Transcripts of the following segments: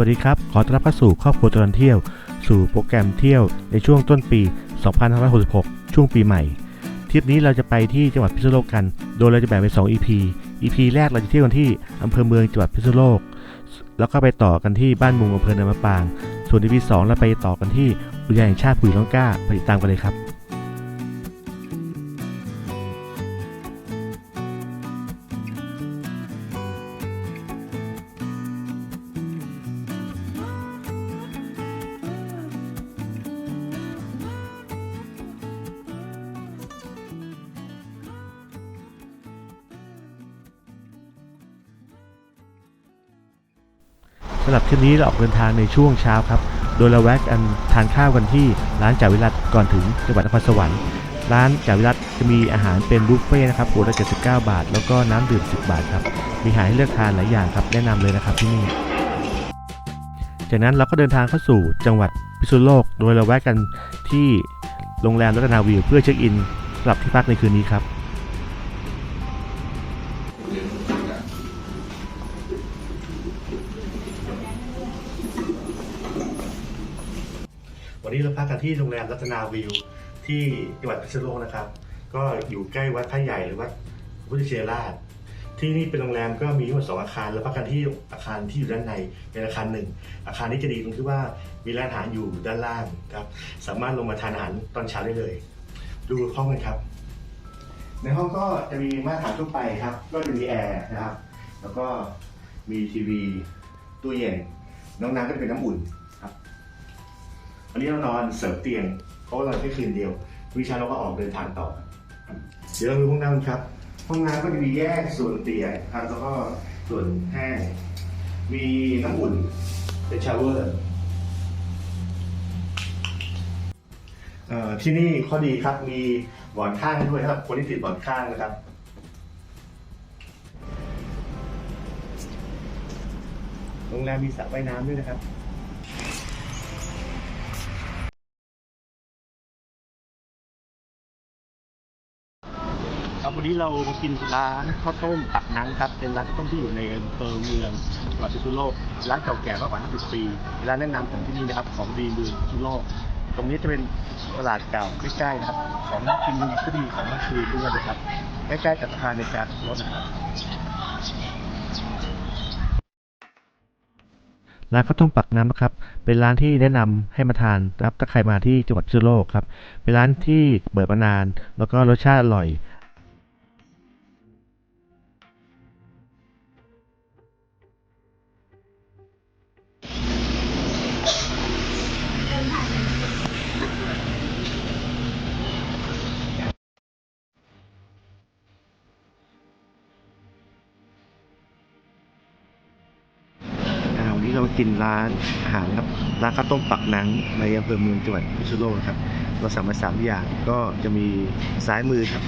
วัสดีครับ ขอต้อนรับเข้าสู่ครอบครัวตลอดเที่ยว สู่โปรแกรมเที่ยวในช่วงต้นปี 2566 ช่วงปีใหม่ ทริปนี้เราจะไปที่จังหวัดพิษณุโลกกัน โดยเราจะแบ่งเป็น 2 EP EP แรกเราจะเที่ยวกันที่อำเภอเมืองจังหวัดพิษณุโลก แล้วก็ไปต่อกันที่บ้านมุงอำเภอเนินมะปาง ส่วน EP 2เราไปต่อกันที่อุทยานแห่งชาติปุ๋ยล่องกล้า ไปติดตามกันเลยครับ สำหรับทริปนี้เราออกเดินทางในช่วงเช้าครับ โดยเราแวะกันทานข้าวกันที่ร้านจ่าวิรัตก่อนถึงจังหวัดนครสวรรค์ร้านจ่าวิรัตจะมีอาหารเป็นบุฟเฟ่ต์นะครับหัวละ79 บาท แล้วก็น้ำดื่ม 10 บาทครับ มีหาให้เลือกทานหลายอย่างครับ แนะนำเลยนะครับที่นี่ จากนั้นเราก็เดินทางเข้าสู่จังหวัดพิษณุโลก โดยเราแวะกันที่โรงแรมรัตนาวิวเพื่อเช็คอินสำหรับที่พักในคืนนี้ครับ วันนี้เราพักกันที่โรงแรมรัตนาวิว ที่จังหวัดพิษณุโลกนะครับ ก็อยู่ใกล้วัดพระใหญ่หรือวัดพุทธเชราช ที่นี่เป็นโรงแรมก็มีทั้งหมดสองอาคาร แล้วพักกันที่อาคารที่อยู่ด้านในเป็นอาคารหนึ่ง อาคารนี้จะดีตรงที่ว่ามีร้านอาหารอยู่ด้านล่างครับ สามารถลงมาทานอาหารตอนเช้าได้เลย ดูห้องกันครับ ในห้องก็จะมีมาตรฐานทั่วไปครับ ก็จะมีแอร์นะครับ แล้วก็มีทีวีตู้เย็นน้องน้ำก็จะเป็นน้ำอุ่นครับ วันนี้เรานอนเสริมเตียงเพราะว่าเราแค่คืนเดียววิชาเราก็ออกเดินทางต่อ เดี๋ยวเราดูห้องน้ำครับ ห้องน้ำก็จะมีแยกส่วนเตียงครับแล้วก็ส่วนแห้ง มีน้ำอุ่นเป็นชาวเวอร์ที่นี่ข้อดีครับมีหมอนข้างด้วยครับคนที่ติดหมอนข้างนะครับโรงแรมมีสระว่ายน้ำด้วยนะครับ วันนี้เรามากินร้านข้าวต้มตักนังครับ เป็นร้านข้าวต้มที่อยู่ในอำเภอเมืองจังหวัดพิษณุโลก ร้านเก่าแก่มากกว่า50ปีร้านแนะนำของที่นี่นะครับ ของดีเมืองพิษณุโลก ตรงนี้จะเป็นตลาดเก่าใกล้ๆนะครับ ของกินก็ดีของมันคือด้วยนะครับ ใกล้ๆกับสะพานในการรถนะครับร้านข้าวต้มปักน้ำนะครับ เป็นร้านที่แนะนำให้มาทานนะครับถ้าใครมาที่จังหวัดพิษณุโลกครับ เป็นร้านที่เปิดมานาน แล้วก็รสชาติอร่อย กินร้านอาหารครับร้านข้าวต้มปักหนังในอำเภอเมืองจังหวัดพิษณุโลกครับ เราสั่งมาสามอย่างก็จะมีซ้ายมือครับ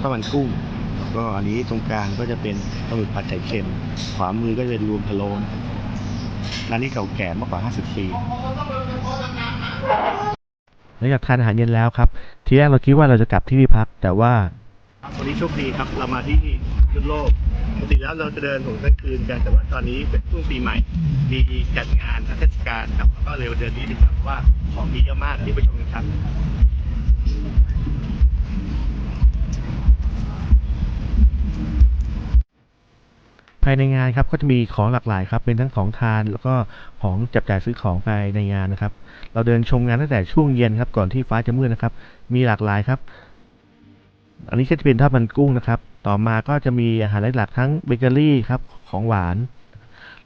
ข้าวมันกุ้งแล้วก็อันนี้ตรงกลางก็จะเป็นปลาหมึกผัดไข่เค็ม ขวามือก็จะเป็นรวมพะโล้นร้านนี้เก่าแก่มากกว่า 50 ปีหลังจากทานอาหารเย็นแล้วครับ ทีแรกเราคิดว่าเราจะกลับที่ที่พักแต่ว่า วันนี้โชคดีครับเรามาที่ยุโลกปกติแล้วเราจะเดินหนกลางคืนกันแต่ว่าตอนนี้เป็นช่วงปีใหม่ มีจัดงานเทศกาลครับก็เร็วเดินนี้ดีครับว่าของมีเยอะมากเดี๋ยวไปชมกันครับภายในงานครับก็จะมีของหลากหลายครับเป็นทั้งของทานแล้วก็ของจับจ่ายซื้อของภายในงานนะครับ เราเดินชมงานตั้งแต่ช่วงเย็นครับก่อนที่ฟ้าจะมืดนะครับ มีหลากหลายครับ อันนี้ก็จะเป็นทอดมันกุ้งนะครับ ต่อมาก็จะมีอาหารหลักๆทั้งเบเกอรี่ครับของหวาน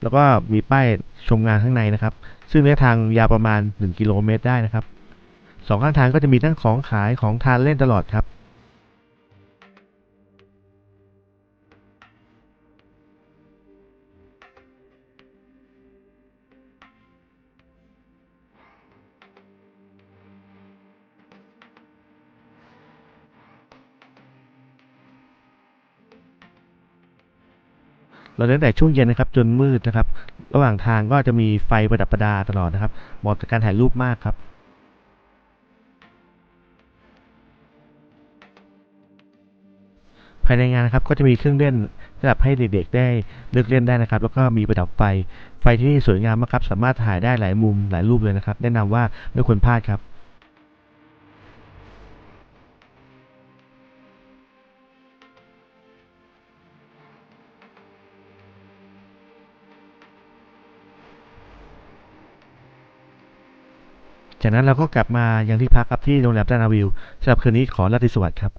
แล้วก็มีป้ายชมงานข้างในนะครับ ซึ่งระยะทางยาวประมาณ 1 กิโลเมตรได้นะครับสองข้างทางก็จะมีทั้งของขายของทานเล่นตลอดครับ เราเดินแต่ช่วงเย็นนะครับจนมืดนะครับ ระหว่างทางก็จะมีไฟประดับประดาตลอดนะครับเหมาะกับการถ่ายรูปมากครับภายในงานนะครับก็จะมีเครื่องเล่นสำหรับให้เด็กๆได้เลือกเล่นได้นะครับ แล้วก็มีประดับไฟ ไฟที่นี่สวยงามมากครับ สามารถถ่ายได้หลายมุมหลายรูปเลยนะครับ แนะนำว่าไม่ควรพลาดครับ จากนั้นเราก็กลับมายังที่พักครับที่โรงแรมดานาวิวสำหรับคืนนี้ขอราตรีสวัสดิ์ครับ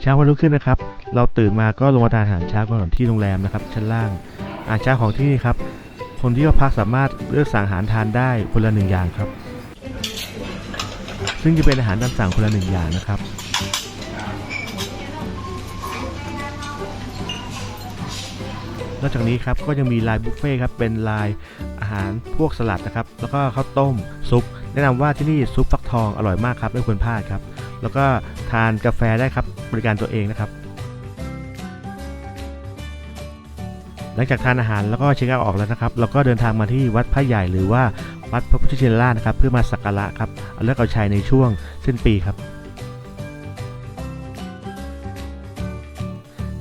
เช้าวันรุ่งขึ้นนะครับ เราตื่นมาก็ลงมาทานอาหารเช้าก่อนที่โรงแรมนะครับ ชั้นล่างอาหารเช้าของที่นี่ครับ คนที่มาพักสามารถเลือกสั่งอาหารทานได้คนละหนึ่งอย่างครับ ซึ่งจะเป็นอาหารตามสั่งคนละหนึ่งอย่างนะครับนอกจากนี้ครับก็ยังมีไลน์บุฟเฟ่ต์ครับเป็นไลน์ หารพวกสลัดนะครับ แล้วก็ข้าวต้มซุป แนะนำว่าที่นี่ซุปฟักทองอร่อยมากครับไม่ควรพลาดครับ แล้วก็ทานกาแฟได้ครับบริการตัวเองนะครับ หลังจากทานอาหารแล้วก็เช็คเอาท์ออกแล้วนะครับ เราก็เดินทางมาที่วัดพระใหญ่หรือว่าวัดพระพุทธชินราชนะครับ เพื่อมาสักการะครับเอาเลิกเอาชัยในช่วงสิ้นปีครับ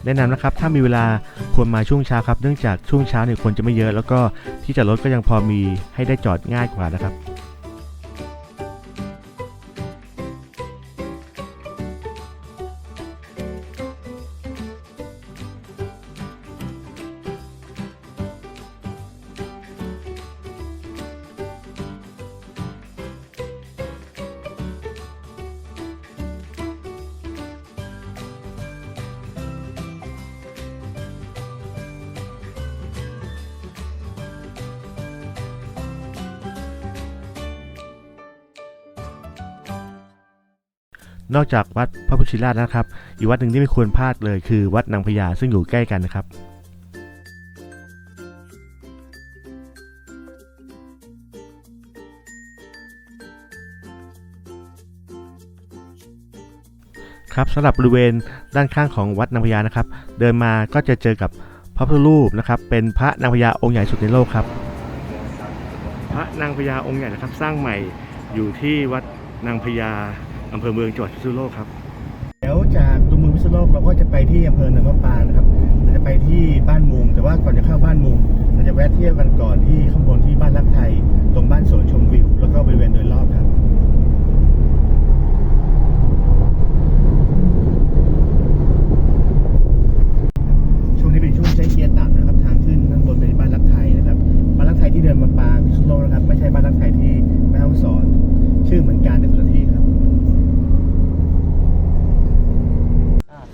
แนะนำนะครับถ้ามีเวลาควรมาช่วงเช้าครับ เนื่องจากช่วงเช้าเนี่ยคนจะไม่เยอะ แล้วก็ที่จอดรถก็ยังพอมีให้ได้จอดง่ายกว่านะครับ นอกจากวัดพระพุชิราชนะครับ อีกวัดหนึ่งที่ไม่ควรพลาดเลยคือวัดนางพญาซึ่งอยู่ใกล้กันนะครับครับสำหรับบริเวณด้านข้างของวัดนางพญานะครับ เดินมาก็จะเจอกับพระพุทธรูปนะครับ เป็นพระนางพญาองค์ใหญ่สุดในโลกครับ พระนางพญาองค์ใหญ่นะครับ สร้างใหม่อยู่ที่วัดนางพญา อำเภอเมืองจังหวัดพิษณุโลกครับเดี๋ยวจากตัวเมืองพิษณุโลกเราก็จะไปที่อำเภอเนินมะปรางนะครับเราจะไปที่บ้านมุงแต่ว่าก่อนจะเข้าบ้านมุงเราจะแวะเที่ยวกันก่อนที่ข้างบนที่บ้านรักไทย ตรงบ้านสวนชมวิว แล้วก็บริเวณโดยรอบครับช่วงนี้เป็นช่วงใช้เกียร์ต่ำนะครับทางขึ้นข้างบนเป็นบ้านรักไทยนะครับบ้านรักไทยที่เดินมาปาพิษณุโลกนะครับ ไม่ใช่บ้านรักไทยที่แม่ฮ่องสอน ชื่อเหมือนกันแต่คนละที่ครับ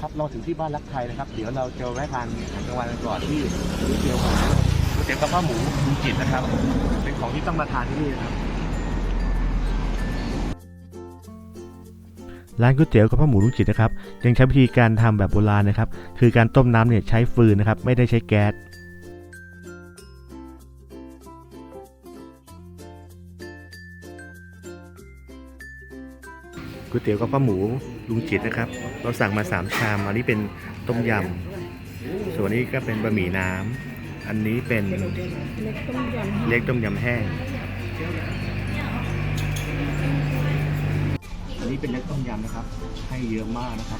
ครับเราถึง ที่บ้านรักไทยนะครับ เดี๋ยวเราจะแวะทานอาหารกลางวันกันก่อนที่ก๋วยเตี๋ยวหมูก๋วยเตี๋ยวกระเพาะหมูลุงจิตนะครับ เป็นของที่ต้องมาทานที่นี่นะครับ ร้านก๋วยเตี๋ยวกับพ่อหมูลุงจิตนะครับ ยังใช้วิธีการทำแบบโบราณนะครับ คือการต้มน้ำเนี่ยใช้ฟืนนะครับ ไม่ได้ใช้แก๊ส ก๋วยเตี๋ยวกับพ่อหมูลุงจิตนะครับ เราสั่งมา3ชามอันนี้เป็นต้มยำส่วนนี้ก็เป็นบะหมี่น้ำอันนี้เป็นเล็กต้มยำเล็กต้มยำแห้งอันนี้เป็นเล็กต้มยำนะครับ ให้เยอะมากนะครับ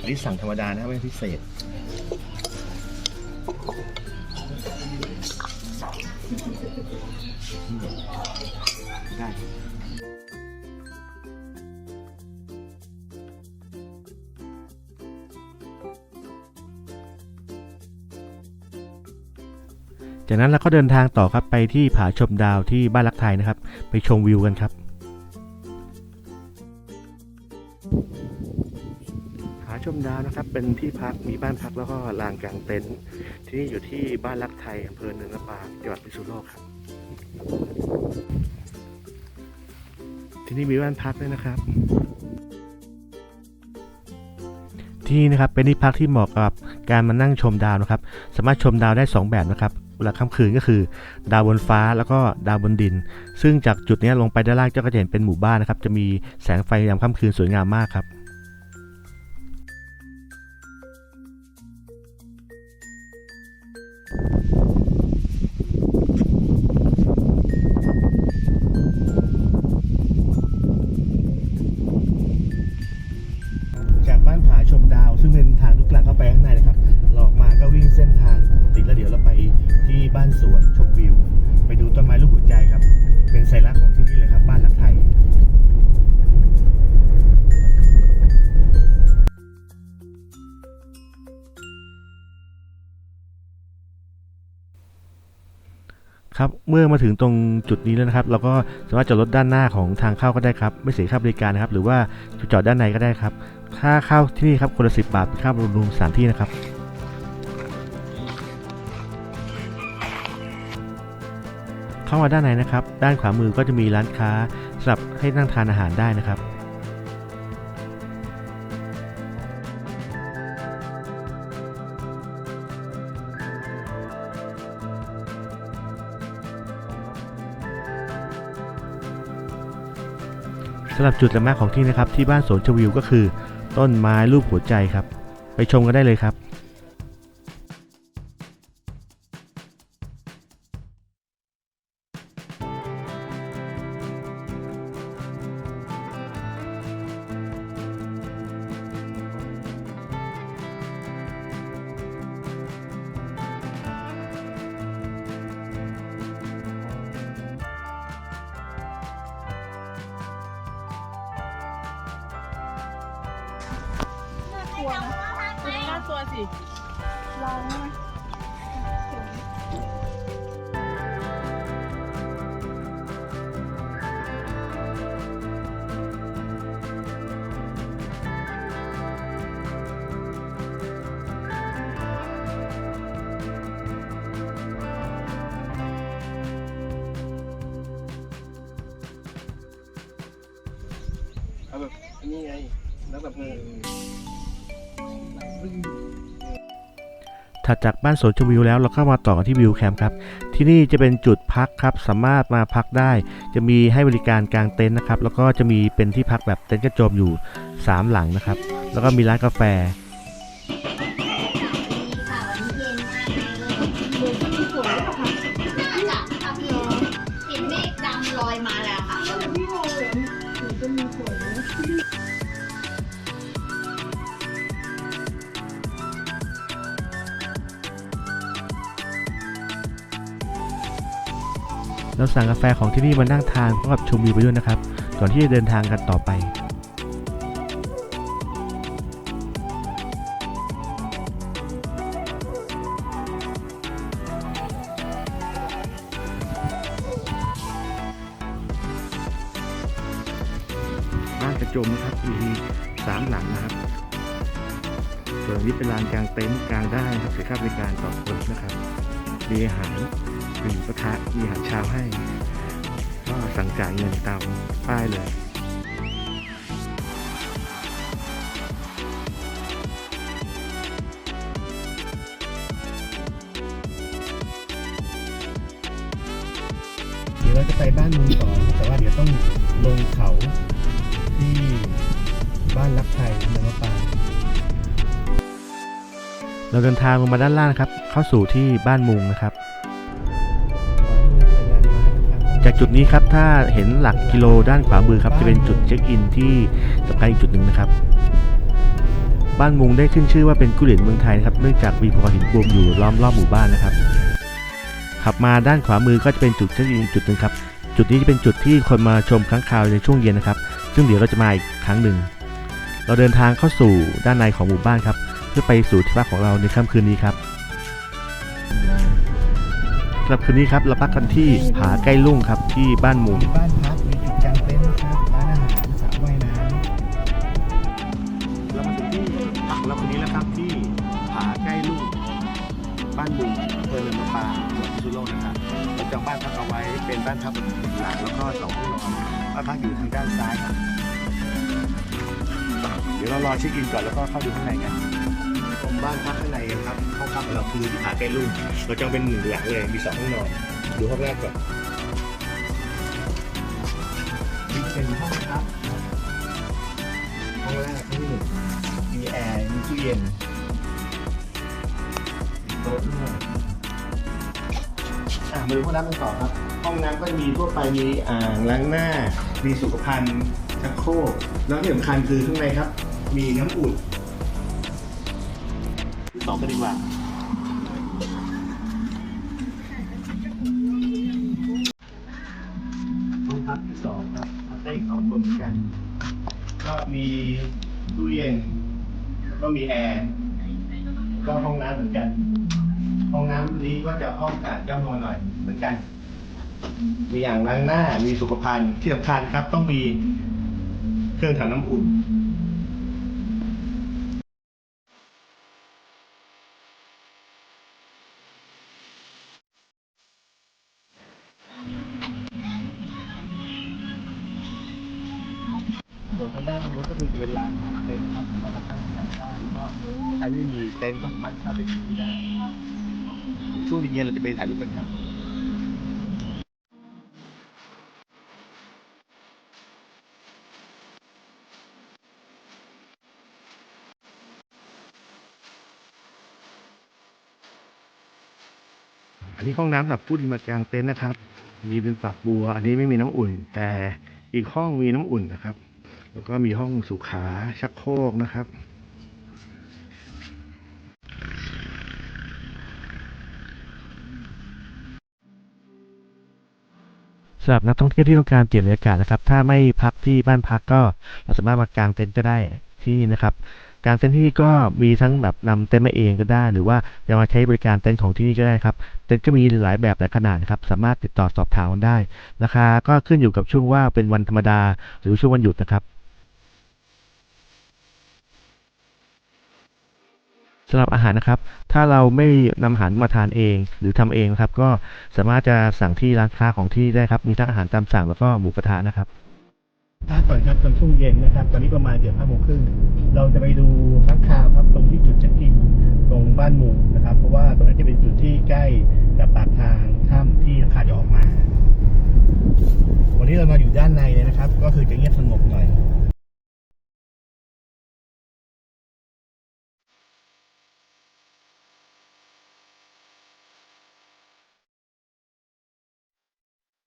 อันนี้สั่งธรรมดานะครับไม่พิเศษได้ จากนั้นเราก็เดินทางต่อครับไปที่ผาชมดาวที่บ้านรักไทยนะครับ ไปชมวิวกันครับผาชมดาวนะครับ เป็นที่พักมีบ้านพักแล้วก็ลานกลางเต็นท์ที่นี่อยู่ที่บ้านรักไทยอำเภอเนินมะปรางจังหวัดพิษณุโลกครับ ที่นี่มีบ้านพักด้วยนะครับที่นี่นะครับเป็นที่พักที่เหมาะกับการมานั่งชมดาวนะครับ สามารถชมดาวได้ 2 แบบนะครับเวลาค่ำคืนก็คือ ดาวบนฟ้าแล้วก็ดาวบนดิน ซึ่งจากจุดนี้ลงไปด้านล่างก็จะเห็นเป็นหมู่บ้านนะครับ จะมีแสงไฟยามค่ำคืนสวยงามมากครับ เป็นสัญลักษณ์ของที่นี่เลยครับ บ้านรักไทยครับเมื่อมาถึงตรงจุดนี้แล้วนะครับ เราก็สามารถจอดรถด้านหน้าของทางเข้าก็ได้ครับ ไม่เสียค่าบริการนะครับ หรือว่าจอดด้านในก็ได้ครับ ค่าเข้าที่นี่ครับคนละสิบบาทค่ารวมสถานที่นะครับ เข้ามาด้านในนะครับ ด้านขวามือก็จะมีร้านค้าสำหรับให้นั่งทานอาหารได้นะครับสำหรับจุดละแมากของที่นะครับที่บ้านสวนชวิวก็คือ ต้นไม้รูปหัวใจครับ ไปชมกันได้เลยครับ กลัวนะน่ากลัวสิลองไหม ถัดจากบ้านสวนชมวิวแล้วเราก็มาต่อกันที่วิวแคมป์ครับ ที่นี่จะเป็นจุดพักครับสามารถมาพักได้ จะมีให้บริการกลางเต็นท์นะครับ แล้วก็จะมีเป็นที่พักแบบเต็นท์กระโจมอยู่ 3 หลังนะครับ แล้วก็มีร้านกาแฟ เราสั่งกาแฟของที่นี่มานั่งทานพร้อมกับชมวิวไปด้วยนะครับ ก่อนที่จะเดินทางกันต่อไป สั่งจ่ายเงินตามป้ายเลยเดี๋ยวเราจะไปบ้านมุงต่อแต่ว่าเดี๋ยวต้องลงเขาที่บ้านรักไทยเมืองมะปรางเราเดินทางลงมาด้านล่างครับ เข้าสู่ที่บ้านมุงนะครับ จากจุดนี้ครับถ้าเห็นหลักกิโลด้านขวามือครับจะเป็นจุดเช็คอินที่สำคัญอีกจุดหนึ่งนะครับ บ้านมุงได้ขึ้นชื่อว่าเป็นกุหลีนเมืองไทยนะครับเนื่องจากมีภูเขาหินปูมอยู่ล้อมรอบหมู่บ้านนะครับขับมาด้านขวามือก็จะเป็นจุดเช็คอินจุดหนึ่งครับจุดนี้จะเป็นจุดที่คนมาชมค้างคาวในช่วงเย็นนะครับ ซึ่งเดี๋ยวเราจะมาอีกครั้งหนึ่ง เราเดินทางเข้าสู่ด้านในของหมู่บ้านครับ เพื่อไปสู่ที่พักของเราในค่ำคืนนี้ครับ รับคืนนี้ครับเราพักกันที่ผาใกล้ลุ่งครับที่บ้านมุงบ้านพักมีจุดกางเต็นท์นะครับร้านอาหารสระว่ายน้เรามาถึงที่พักของเราคนนี้แล้วครับที่ผาใกล้ลุ่งบ้านมุงอำเภอเนินมะปรางจังหวัดพิษณุโลกนะครับเราจองบ้านพักเอาไว้เป็นบ้านพักแบบหนึ่งหลังแล้วก็สองห้องนอนบ้านพักอยู่ทางด้านซ้ายครับเดี๋ยวเรารอเช็คอินก่อนแล้วก็เข้าดูข้างในกันชมบ้านพักข้างในกันครับ ห้องพักของเราคือที่ผาใกล้ลุ่งเราจองเป็นหนึ่งหลังเลยมีสองห้องนอนดูห้องแรกก่อนำนี่เป็นห้องพักห้องแรกที่หนึ่งมีแอร์มีตู้เย็นมีโต๊ะด้วยอะมาดูห้องน้ำกันต่อครับ ห้องน้ำก็จะมีทั่วไปมีอ่างล้างหน้า มีสุขภัณฑ์ชักโครกแล้วที่สำคัญคือข้างในครับ มีน้ำอุ่นต่อกันดีกว่า ห้องน้ำเหมือนกันห้องน้ำนี้ก็จะห้องสะอาดย่อมนอนหน่อยเหมือนกัน มีอ่างล้างหน้า มีสุขภัณฑ์ที่สำคัญครับ ต้องมีเครื่องทำน้ำอุ่นส่วนทางด้านนู้นก็คือเป็นร้านเต็นท์ครับมาตั้งแคมป์ได้ก็ใครไม่มีเต็นท์ก็สามารถเข้าไปที่ได้ ช่วงเย็นเราจะไปถ่ายรูปกันครับอันนี้ห้องน้ำสำหรับผู้ที่มากางเต็นท์นะครับ มีเป็นฝักบัว อันนี้ไม่มีน้ำอุ่น แต่อีกห้องมีน้ำอุ่นนะครับ แล้วก็มีห้องสุขาชักโครกนะครับ สำหรับนักท่องเที่ยวที่ต้องการเปลี่ยนบรรยากาศนะครับ ถ้าไม่พักที่บ้านพักก็เราสามารถมากางเต็นท์ก็ได้ที่นะครับการเต็นท์ที่นี่ก็มีทั้งแบบนำเต็นท์มาเองก็ได้ หรือว่าจะมาใช้บริการเต็นท์ของที่นี่ก็ได้ครับ เต็นท์ก็มีหลายแบบหลายขนาดครับ สามารถติดต่อสอบถามกันได้ ราคาก็ขึ้นอยู่กับช่วงว่าเป็นวันธรรมดา หรือช่วงวันหยุดนะครับ สำหรับอาหารนะครับ ถ้าเราไม่นำอาหารมาทานเอง หรือทำเองนะครับ ก็สามารถจะสั่งที่ร้านค้าของที่ได้ครับ มีทั้งอาหารตามสั่งแล้วก็หมูกระทะนะครับถ้าก่อนครับตอนช่วงเย็นนะครับ ตอนนี้ประมาณเกือบห้าโมงครึ่งเราจะไปดูข้างข่าวครับตรงที่จุดเช็คอินตรงบ้านหมู่นะครับ เพราะว่าตรงนั้นจะเป็นจุดที่ใกล้กับปากทางถ้ำที่ขาจะออกมา วันนี้เรามาอยู่ด้านในเลยนะครับ ก็คือจะเงียบสงบหน่อย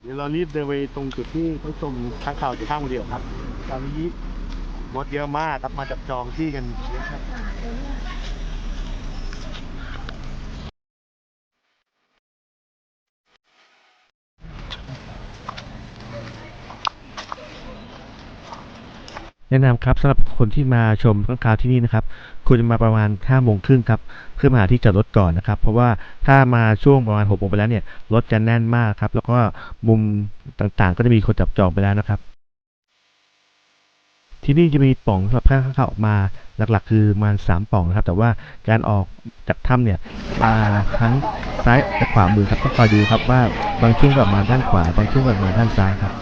เดี๋ยวเรารีบเดินไปตรงจุดที่เขาชมค้างคาวอยู่ข้างเดียวครับ ตอนนี้มดเยอะมากครับมาจับจองที่กันเยอะครับแนะนำครับสำหรับคนที่มาชมข้างคาวที่นี่นะครับ ควรจะมาประมาณ5โมงครึ่งครับเพื่อมาหาที่จอดรถก่อนนะครับ เพราะว่าถ้ามาช่วงประมาณ6โมงไปแล้วเนี่ยรถจะแน่นมากครับ แล้วก็มุมต่างๆ ก็จะมีคนจับจองไปแล้วนะครับ ที่นี่จะมีป่องสำหรับข้างข้าออกมาหลักๆ คือประมาณ3ปล่องนะครับ แต่ว่าการออกจากถ้ำเนี่ยมาทั้งซ้ายและขวามือครับต้องคอยดูครับว่าบางช่วงก็ออกมาด้านขวา บางช่วงก็ออกมาด้านซ้ายครับ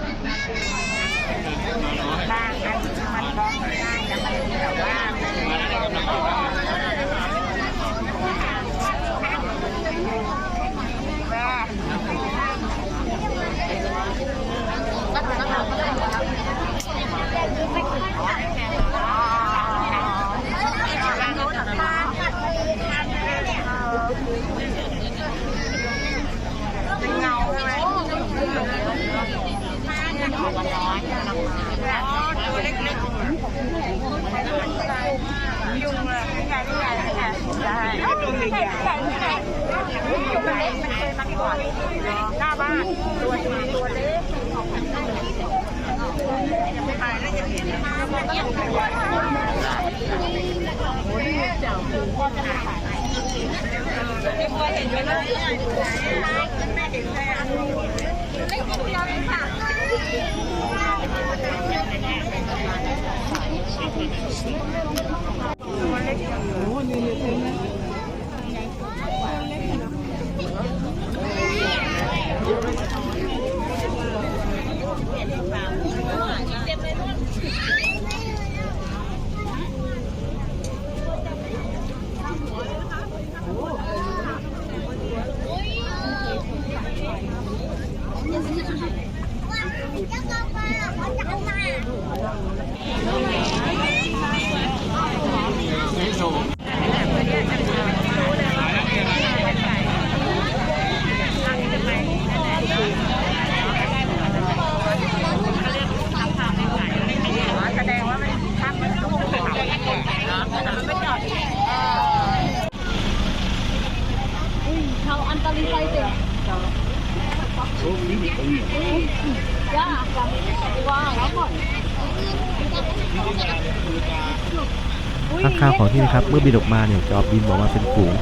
ข้างข้าวของที่นะครับเมื่อบินออกมาเนี่ยจะออกบินบอกมาเป็นฝูง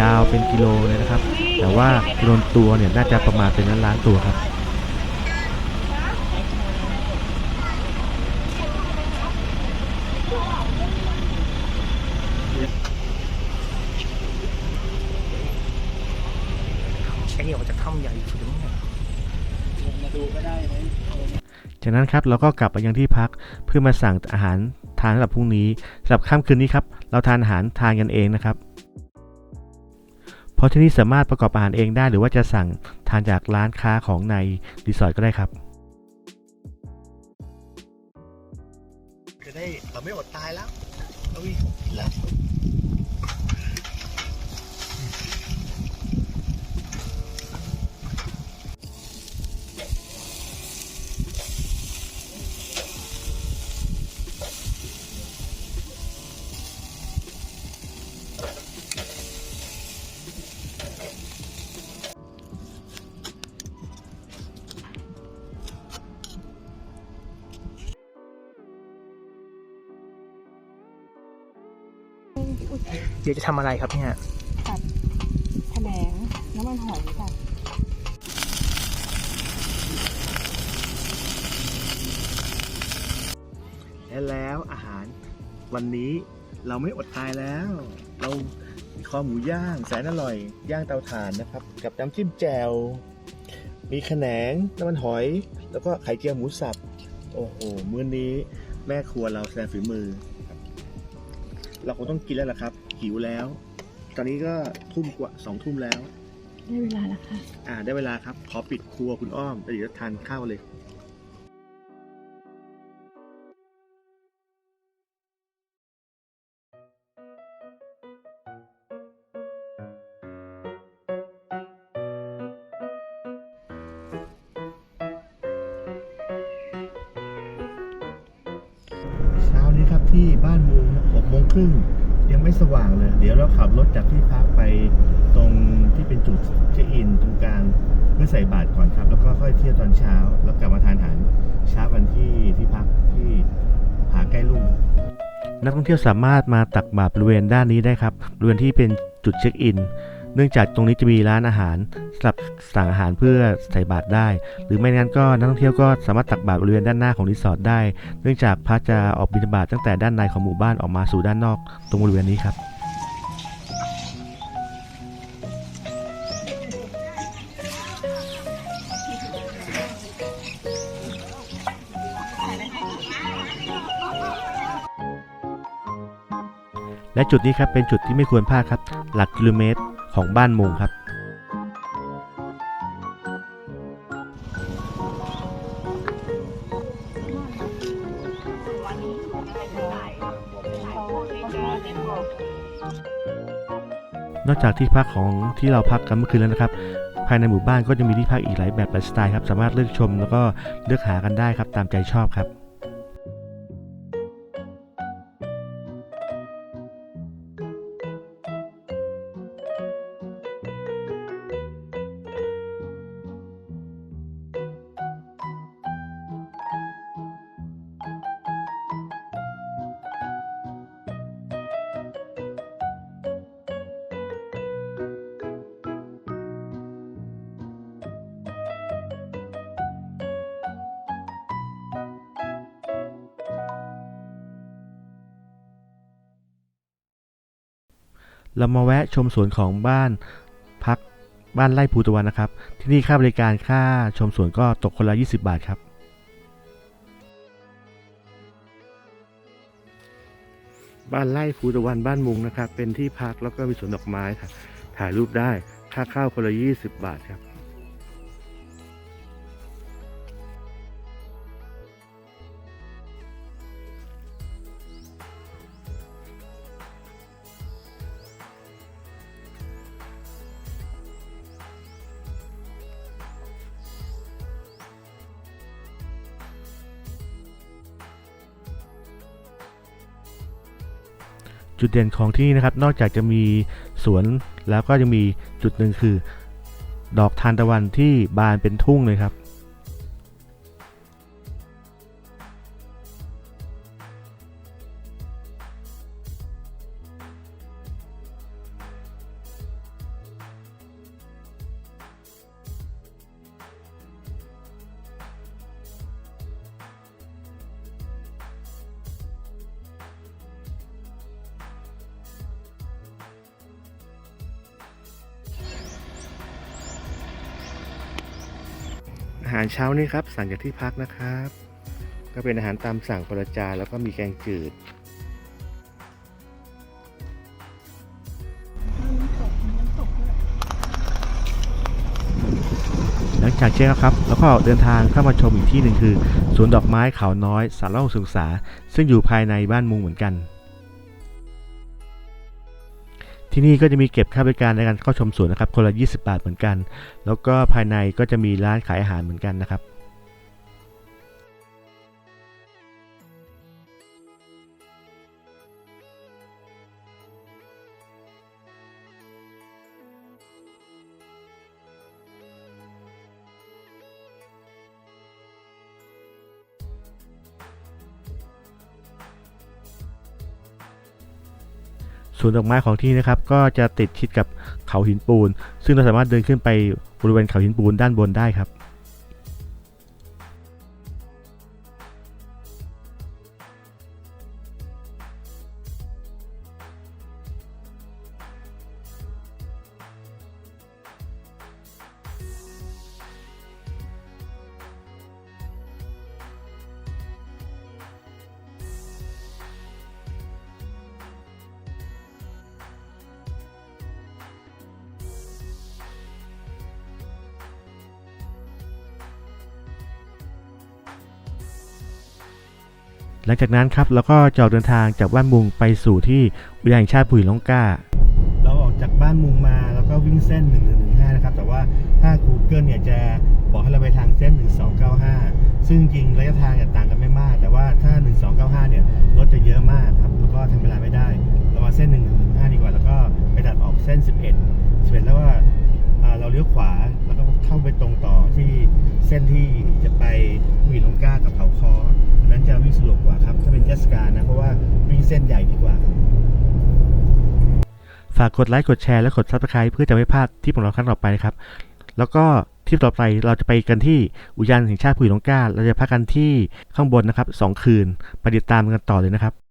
ยาวเป็นกิโลเลยนะครับ แต่ว่าจำนวนตัวเนี่ยน่าจะประมาณเป็นล้านล้านตัวครับ นี่ออกมาจากถ้ำใหญ่สุดมั้งเนี่ย จาก นั้นครับเราก็กลับไปยังที่พักเพื่อมาสั่งอาหารทานสำหรับพรุ่งนี้สำหรับค่ำคืนนี้ครับเราทานอาหารทานกันเองนะครับ เพราะที่นี่สามารถประกอบอาหารเองได้หรือว่าจะสั่งทานจากร้านค้าของในรีสอร์ทก็ได้ครับจะได้เราไม่อดตายแล้ว เดี๋ยวจะทำอะไรครับเนี่ยแถลงน้ำมันหอยค่ะและแล้วอาหารวันนี้เราไม่อดตายแล้ว เรามีคอหมูย่างแสนอร่อย ย่างเตาถ่านนะครับ กับน้ำจิ้มแจ่วมีขนงน้ำมันหอย แล้วก็ไข่เจียวหมูสับ โอ้โห มื้อนี้แม่ครัวเราแสดงฝีมือครับเราคงต้องกินแล้วล่ะครับ หิวแล้ว ตอนนี้ก็ทุ่มกว่าสองทุ่มแล้ว ได้เวลาแล้วค่ะ อ่า ได้เวลาครับ ขอปิดครัวคุณอ้อมแล้วเดี๋ยวจะทานข้าวเลย จากที่พักไปตรงที่เป็นจุดเช็คอินตรงกลางเพื่อใส่บาตรก่อนครับ แล้วก็ค่อยเที่ยวตอนเช้า แล้วกลับมาทานอาหารเช้าวันที่ที่พักที่ผาใกล้ลุ่มนักท่องเที่ยวสามารถมาตักบาตรบริเวณด้านนี้ได้ครับบริเวณที่เป็นจุดเช็คอิน เนื่องจากตรงนี้จะมีร้านอาหารสำหรับสั่งอาหารเพื่อใส่บาตรได้ หรือไม่งั้นก็นักท่องเที่ยวก็สามารถตักบาตรบริเวณด้านหน้าของรีสอร์ทได้ เนื่องจากพระจะออกบิณฑบาตตั้งแต่ด้านในของหมู่บ้านออกมาสู่ด้านนอก ตรงบริเวณนี้ครับ และจุดนี้ครับเป็นจุดที่ไม่ควรพลาดครับ หลักกิโลเมตรของบ้านมุงครับนอกจากที่พักของที่เราพักกันเมื่อคืนแล้วนะครับ ภายในหมู่บ้านก็จะมีที่พักอีกหลายแบบหลายสไตล์ครับ สามารถเลือกชมแล้วก็เลือกหากันได้ครับตามใจชอบครับ เรามาแวะชมสวนของบ้านพักบ้านไร่ภูตะวันนะครับ ที่นี่ค่าบริการค่าชมสวนก็ตกคนละ 20 บาทครับ บ้านไร่ภูตะวันบ้านมุงนะครับ เป็นที่พักแล้วก็มีสวนดอกไม้ค่ะถ่ายรูปได้ค่าเข้าคนละ 20 บาทครับ เด่นของที่นี่นะครับ นอกจากจะมีสวนแล้วก็ยังมีจุดหนึ่งคือ ดอกทานตะวันที่บานเป็นทุ่งเลยครับ หารเช้านี่ครับสั่งจากที่พักนะครับ ก็เป็นอาหารตามสั่งปรจานแล้วก็มีแกงจืดหลังจากเช็คครับ แล้วก็เดินทางเข้ามาชมอีกที่หนึ่งคือสวนดอกไม้เขาน้อยสารลศึกษา ซึ่งอยู่ภายในบ้านมุงเหมือนกัน ที่นี่ก็จะมีเก็บค่าบริการในการเข้าชมสวนนะครับคนละ 20 บาทเหมือนกัน แล้วก็ภายในก็จะมีร้านขายอาหารเหมือนกันนะครับ วนดอกไม้ของที่นี่นะครับก็จะติดชิดกับเขาหินปูน ซึ่งเราสามารถเดินขึ้นไปบริเวณเขาหินปูนด้านบนได้ครับ หลังจากนั้นครับเราก็จะออกเดินทางจากบ้านมุงไปสู่ที่อุทยานแห่งชาติปุ๋ยล่องกาเราออกจากบ้านมุงมาแล้วก็วิ่งเส้น 1115 นะครับ แต่ว่าถ้า Google เนี่ยจะบอกให้เราไปทางเส้น 1295 ซึ่งจริงระยะทางจะต่างกันไม่มาก แต่ว่าถ้า 1295 เนี่ยรถจะเยอะมากครับแล้วก็ทำเวลาไม่ได้เรามาเส้น 1115 ดีกว่า แล้วก็ไปตัดออกเส้น 11 11แล้วว่าเราเลี้ยวขวา เข้าไปตรงต่อที่เส้นที่จะไปหุยลงกล้ากับเขาคอนั้นจะวิ่งสะดวกกว่าครับ ถ้าเป็นเทศกาลนะ เพราะว่าวิ่งเส้นใหญ่ดีกว่า ฝากกดไลค์กดแชร์และกด Subscribe เพื่อจะไม่พลาดทริปของเราครั้งต่อไปนะครับ แล้วก็ทริปต่อไปเราจะไปกันที่อุทยานแห่งชาติปุ๋ยลงกล้า เราจะพักกันที่ข้างบนนะครับสองคืนไปติดตามกันต่อเลยนะครับ